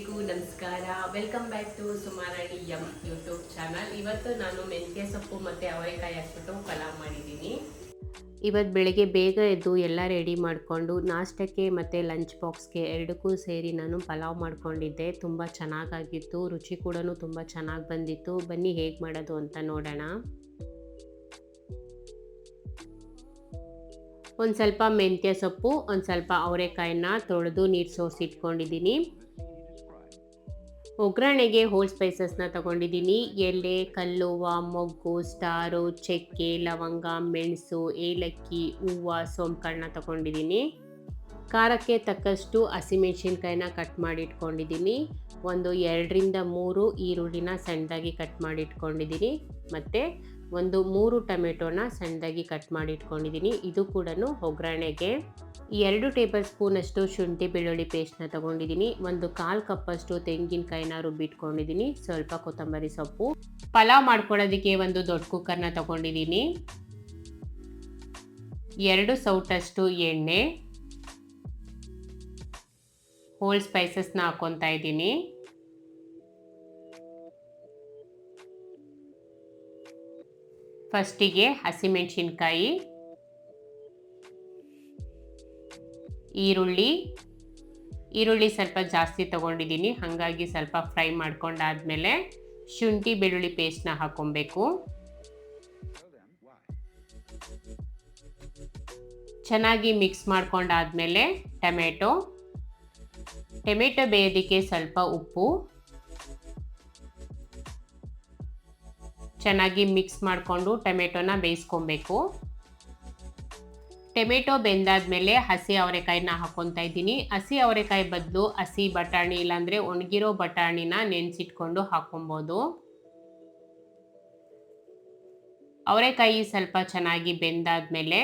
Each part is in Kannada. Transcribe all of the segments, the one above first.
ಎಲ್ರಿಗೂ ನಮಸ್ಕಾರ. Welcome back to Sumarani M YouTube channel ಇವತ್ತು ನಾನು ಮೆಂತ್ಯ ಸೊಪ್ಪು ಮತ್ತು ಅವರೆಕಾಯಿ ಹಾಕ್ಬಿಟ್ಟು ಪಲಾವ್ ಮಾಡಿದ್ದೀನಿ. ಇವತ್ತು ಬೆಳಗ್ಗೆ ಬೇಗ ಎದ್ದು ಎಲ್ಲ ರೆಡಿ ಮಾಡಿಕೊಂಡು ನಾಷ್ಟಕ್ಕೆ ಮತ್ತು ಲಂಚ್ ಬಾಕ್ಸ್ಗೆ ಎರಡಕ್ಕೂ ಸೇರಿ ನಾನು ಪಲಾವ್ ಮಾಡಿಕೊಂಡಿದ್ದೆ. ತುಂಬ ಚೆನ್ನಾಗಾಗಿತ್ತು. ರುಚಿ ಕೂಡ ತುಂಬ ಚೆನ್ನಾಗಿ ಬಂದಿತ್ತು. ಬನ್ನಿ ಹೇಗೆ ಮಾಡೋದು ಅಂತ ನೋಡೋಣ. ಒಂದು ಸ್ವಲ್ಪ ಮೆಂತ್ಯ ಸೊಪ್ಪು, ಒಂದು ಸ್ವಲ್ಪ ಅವರೆಕಾಯಿನ ತೊಳೆದು ನೀರು ಸೋಸಿಟ್ಕೊಂಡಿದ್ದೀನಿ. ಒಗ್ಗರಣೆಗೆ ಹೋಲ್ ಸ್ಪೈಸಸ್ನ ತಗೊಂಡಿದ್ದೀನಿ. ಎಲೆ, ಕಲ್ಲುವ, ಮೊಗ್ಗು, ಸ್ಟಾರು, ಚಕ್ಕೆ, ಲವಂಗ, ಮೆಣಸು, ಏಲಕ್ಕಿ, ಹೂವು ಸೋಂಪುಗಳನ್ನ ತಗೊಂಡಿದ್ದೀನಿ. ಖಾರಕ್ಕೆ ತಕ್ಕಷ್ಟು ಹಸಿಮೆಣ್ಸಿನ್ಕಾಯಿನ ಕಟ್ ಮಾಡಿ ಇಟ್ಕೊಂಡಿದ್ದೀನಿ ಒಂದು ಎರಡರಿಂದ ಮೂರು ಈರುಳ್ಳಿನ ಸಣ್ಣದಾಗಿ ಕಟ್ ಮಾಡಿ ಇಟ್ಕೊಂಡಿದ್ದೀನಿ ಮತ್ತು ಒಂದು ಮೂರು ಟೊಮೆಟೊನ ಸಣ್ಣದಾಗಿ ಕಟ್ ಮಾಡಿ ಇಟ್ಕೊಂಡಿದ್ದೀನಿ. ಇದು ಕೂಡ ಒಗ್ಗರಣೆಗೆ. ಎರಡು ಟೇಬಲ್ ಸ್ಪೂನಷ್ಟು ಶುಂಠಿ ಬೆಳ್ಳುಳ್ಳಿ ಪೇಸ್ಟ್ನ ತಗೊಂಡಿದ್ದೀನಿ. ಒಂದು ಕಾಲು ಕಪ್ಪಷ್ಟು ತೆಂಗಿನಕಾಯಿನ ರುಬ್ಬಿಟ್ಕೊಂಡಿದ್ದೀನಿ. ಸ್ವಲ್ಪ ಕೊತ್ತಂಬರಿ ಸೊಪ್ಪು. ಪಲಾವ್ ಮಾಡ್ಕೊಳ್ಳೋದಕ್ಕೆ ಒಂದು ದೊಡ್ಡ ಕುಕ್ಕರ್ನ ತಗೊಂಡಿದ್ದೀನಿ. ಎರಡು ಸೌಟಷ್ಟು ಎಣ್ಣೆ. ಹೋಲ್ ಸ್ಪೈಸಸ್ನ ಹಾಕ್ಕೊತಾ ಇದ್ದೀನಿ. ಫಸ್ಟಿಗೆ ಹಸಿಮೆಣಸಿನ್ಕಾಯಿ, ಈರುಳ್ಳಿ ಈರುಳ್ಳಿ ಸ್ವಲ್ಪ ಜಾಸ್ತಿ ತೊಗೊಂಡಿದ್ದೀನಿ, ಹಾಗಾಗಿ ಸ್ವಲ್ಪ ಫ್ರೈ ಮಾಡ್ಕೊಂಡಾದ್ಮೇಲೆ ಶುಂಠಿ ಬೆಳ್ಳುಳ್ಳಿ ಪೇಸ್ಟ್ನ ಹಾಕ್ಕೊಬೇಕು. ಚೆನ್ನಾಗಿ ಮಿಕ್ಸ್ ಮಾಡ್ಕೊಂಡಾದ್ಮೇಲೆ ಟೊಮೆಟೊ ಟೊಮೆಟೊ ಬೇಯೋದಕ್ಕೆ ಸ್ವಲ್ಪ ಉಪ್ಪು. ಚೆನ್ನಾಗಿ ಮಿಕ್ಸ್ ಮಾಡಿಕೊಂಡು ಟೊಮೆಟೊನ ಬೇಯಿಸ್ಕೊಬೇಕು. ಟೊಮೆಟೊ ಬೆಂದಾದ್ಮೇಲೆ ಹಸಿ ಅವರೆಕಾಯಿನ ಹಾಕ್ಕೊತಾ ಇದ್ದೀನಿ. ಹಸಿ ಅವರೆಕಾಯಿ ಬದಲು ಹಸಿ ಬಟಾಣಿ ಇಲ್ಲಾಂದರೆ ಒಣಗಿರೋ ಬಟಾಣಿನ ನೆನೆಸಿಟ್ಕೊಂಡು ಹಾಕ್ಕೊಬೋದು ಅವರೆಕಾಯಿ ಸ್ವಲ್ಪ ಚೆನ್ನಾಗಿ ಬೆಂದಾದ್ಮೇಲೆ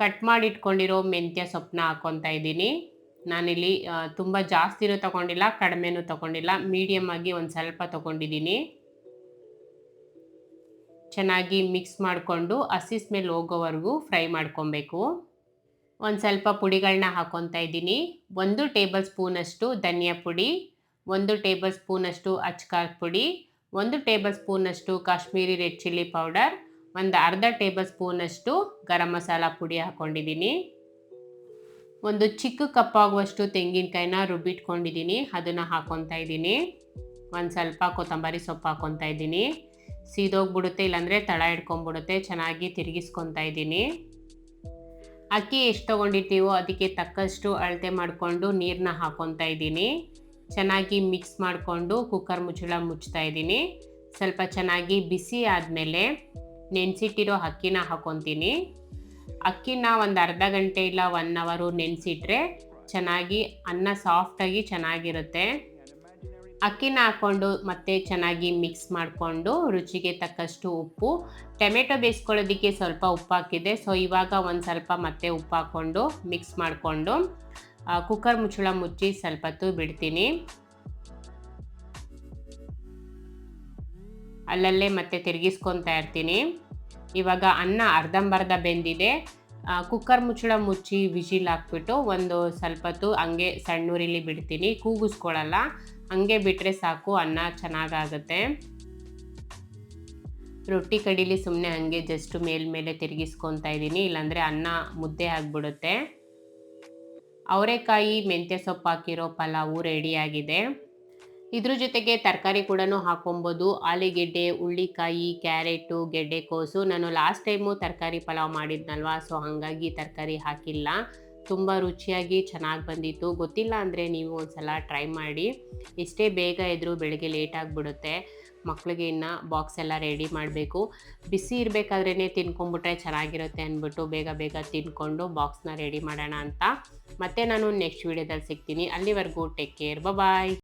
ಕಟ್ ಮಾಡಿಟ್ಕೊಂಡಿರೋ ಮೆಂತ್ಯ ಸೊಪ್ಪನ್ನ ಹಾಕ್ಕೊತಾ ಇದ್ದೀನಿ. ನಾನಿಲ್ಲಿ ತುಂಬ ಜಾಸ್ತಿನೂ ತೊಗೊಂಡಿಲ್ಲ, ಕಡಿಮೆನೂ ತೊಗೊಂಡಿಲ್ಲ ಮೀಡಿಯಮ್ ಆಗಿ ಒಂದು ಸ್ವಲ್ಪ ತೊಗೊಂಡಿದ್ದೀನಿ. ಚೆನ್ನಾಗಿ ಮಿಕ್ಸ್ ಮಾಡಿಕೊಂಡು ಹಸಿ ಸ್ಮೆಲ್ ಹೋಗೋವರೆಗೂ ಫ್ರೈ ಮಾಡ್ಕೊಬೇಕು. ಒಂದು ಸ್ವಲ್ಪ ಪುಡಿಗಳನ್ನ ಹಾಕೊತಾ ಇದ್ದೀನಿ. ಒಂದು ಟೇಬಲ್ ಸ್ಪೂನಷ್ಟು ಧನಿಯಾ ಪುಡಿ, ಒಂದು ಟೇಬಲ್ ಸ್ಪೂನಷ್ಟು ಅಚ್ಕಾರದ ಪುಡಿ, ಒಂದು ಟೇಬಲ್ ಸ್ಪೂನಷ್ಟು ಕಾಶ್ಮೀರಿ ರೆಡ್ ಚಿಲ್ಲಿ ಪೌಡರ್ ಒಂದು ಅರ್ಧ ಟೇಬಲ್ ಸ್ಪೂನಷ್ಟು ಗರಂ ಮಸಾಲ ಪುಡಿ ಹಾಕ್ಕೊಂಡಿದ್ದೀನಿ ಒಂದು ಚಿಕ್ಕ ಕಪ್ಪಾಗುವಷ್ಟು ತೆಂಗಿನಕಾಯಿನ ರುಬ್ಬಿಟ್ಕೊಂಡಿದ್ದೀನಿ. ಅದನ್ನು ಹಾಕ್ಕೊತಾ ಇದ್ದೀನಿ. ಒಂದು ಸ್ವಲ್ಪ ಕೊತ್ತಂಬರಿ ಸೊಪ್ಪು ಹಾಕ್ಕೊತಾ ಇದ್ದೀನಿ. ಸೀದೋಗ್ಬಿಡುತ್ತೆ, ಇಲ್ಲಾಂದರೆ ತಳ ಹಿಡ್ಕೊಂಬಿಡುತ್ತೆ, ಚೆನ್ನಾಗಿ ತಿರುಗಿಸ್ಕೊತಾ ಇದ್ದೀನಿ. ಅಕ್ಕಿ ಎಷ್ಟು ತೊಗೊಂಡಿರ್ತೀವೋ ಅದಕ್ಕೆ ತಕ್ಕಷ್ಟು ಅಳತೆ ಮಾಡಿಕೊಂಡು ನೀರನ್ನ ಹಾಕೊತಾ ಇದ್ದೀನಿ. ಚೆನ್ನಾಗಿ ಮಿಕ್ಸ್ ಮಾಡಿಕೊಂಡು ಕುಕ್ಕರ್ ಮುಚ್ಚಳ ಮುಚ್ತಾ ಇದ್ದೀನಿ. ಸ್ವಲ್ಪ ಚೆನ್ನಾಗಿ ಬಿಸಿ ಆದಮೇಲೆ ನೆನೆಸಿಟ್ಟಿರೋ ಅಕ್ಕಿನ ಹಾಕ್ಕೊತೀನಿ ಅಕ್ಕಿನ ಒಂದು ಅರ್ಧ ಗಂಟೆ ಇಲ್ಲ ಒನ್ ಅವರು ನೆನೆಸಿಟ್ರೆ ಚೆನ್ನಾಗಿ ಅನ್ನ ಸಾಫ್ಟಾಗಿ ಚೆನ್ನಾಗಿರುತ್ತೆ. ಅಕ್ಕಿನ ಹಾಕ್ಕೊಂಡು ಮತ್ತೆ ಚೆನ್ನಾಗಿ ಮಿಕ್ಸ್ ಮಾಡಿಕೊಂಡು ರುಚಿಗೆ ತಕ್ಕಷ್ಟು ಉಪ್ಪು. ಟೊಮೆಟೊ ಬೇಯಿಸ್ಕೊಳ್ಳೋದಕ್ಕೆ ಸ್ವಲ್ಪ ಉಪ್ಪು ಹಾಕಿದೆ. ಸೊ ಇವಾಗ ಒಂದು ಸ್ವಲ್ಪ ಮತ್ತೆ ಉಪ್ಪು ಹಾಕ್ಕೊಂಡು ಮಿಕ್ಸ್ ಮಾಡಿಕೊಂಡು ಕುಕ್ಕರ್ ಮುಚ್ಚಳ ಮುಚ್ಚಿ ಸ್ವಲ್ಪ ಹೊತ್ತು ಬಿಡ್ತೀನಿ. ಅಲ್ಲಲ್ಲೇ ಮತ್ತೆ ತಿರುಗಿಸ್ಕೊತಾ ಇರ್ತೀನಿ. ಇವಾಗ ಅನ್ನ ಅರ್ಧಂಬರ್ಧ ಬೆಂದಿದೆ. ಕುಕ್ಕರ್ ಮುಚ್ಚಳ ಮುಚ್ಚಿ ವಿಜಿಲ್ ಹಾಕ್ಬಿಟ್ಟು ಒಂದು ಸ್ವಲ್ಪ ಹೊತ್ತು ಹಂಗೆ ಸಣ್ಣೂರಿಲಿ ಬಿಡ್ತೀನಿ. ಕೂಗಿಸ್ಕೊಳ್ಳಲ್ಲ. ಹಂಗೆ ಬಿಟ್ಟರೆ ಸಾಕು, ಅನ್ನ ಚೆನ್ನಾಗಾಗುತ್ತೆ. ರೊಟ್ಟಿ ಕಡೀಲಿ ಸುಮ್ಮನೆ ಹಂಗೆ ಜಸ್ಟ್ ಮೇಲ್ಮೇಲೆ ತಿರುಗಿಸ್ಕೊತಾ ಇದ್ದೀನಿ. ಇಲ್ಲಾಂದರೆ ಅನ್ನ ಮುದ್ದೆ ಆಗಿಬಿಡುತ್ತೆ. ಅವರೆಕಾಯಿ, ಮೆಂತ್ಯ ಸೊಪ್ಪು ಹಾಕಿರೋ ಪಲಾವು ರೆಡಿಯಾಗಿದೆ ಇದ್ರ ಜೊತೆಗೆ ತರಕಾರಿ ಕೂಡ ಹಾಕೊಬೋದು. ಆಲೂಗೆಡ್ಡೆ ಹುಳ್ಳಿಕಾಯಿ ಕ್ಯಾರೆಟು ಗೆಡ್ಡೆಕೋಸು ನಾನು ಲಾಸ್ಟ್ ಟೈಮು ತರಕಾರಿ ಪಲಾವ್ ಮಾಡಿದ್ನಲ್ವಾ ಸೊ ಹಾಗಾಗಿ ತರಕಾರಿ ಹಾಕಿಲ್ಲ. ತುಂಬ ರುಚಿಯಾಗಿ ಚೆನ್ನಾಗಿ ಬಂದಿತ್ತು. ಗೊತ್ತಿಲ್ಲ ಅಂದರೆ ನೀವು ಒಂದು ಸಲ ಟ್ರೈ ಮಾಡಿ. ಎಷ್ಟೇ ಬೇಗ ಇದ್ದರೂ ಬೆಳಗ್ಗೆ ಲೇಟ್ ಆಗಿಬಿಡುತ್ತೆ. ಮಕ್ಕಳಿಗೆ ಇನ್ನು ಬಾಕ್ಸ್ ಎಲ್ಲ ರೆಡಿ ಮಾಡಬೇಕು. ಬಿಸಿ ಇರಬೇಕಾದ್ರೇ ತಿನ್ಕೊಂಬಿಟ್ರೆ ಚೆನ್ನಾಗಿರುತ್ತೆ ಅಂದ್ಬಿಟ್ಟು ಬೇಗ ಬೇಗ ತಿನ್ಕೊಂಡು ಬಾಕ್ಸ್ನ ರೆಡಿ ಮಾಡೋಣ ಅಂತ. ಮತ್ತೆ ನಾನು ನೆಕ್ಸ್ಟ್ ವೀಡಿಯೋದಲ್ಲಿ ಸಿಗ್ತೀನಿ. ಅಲ್ಲಿವರೆಗೂ ಟೇಕ್ ಕೇರ್ ಬಾಯ್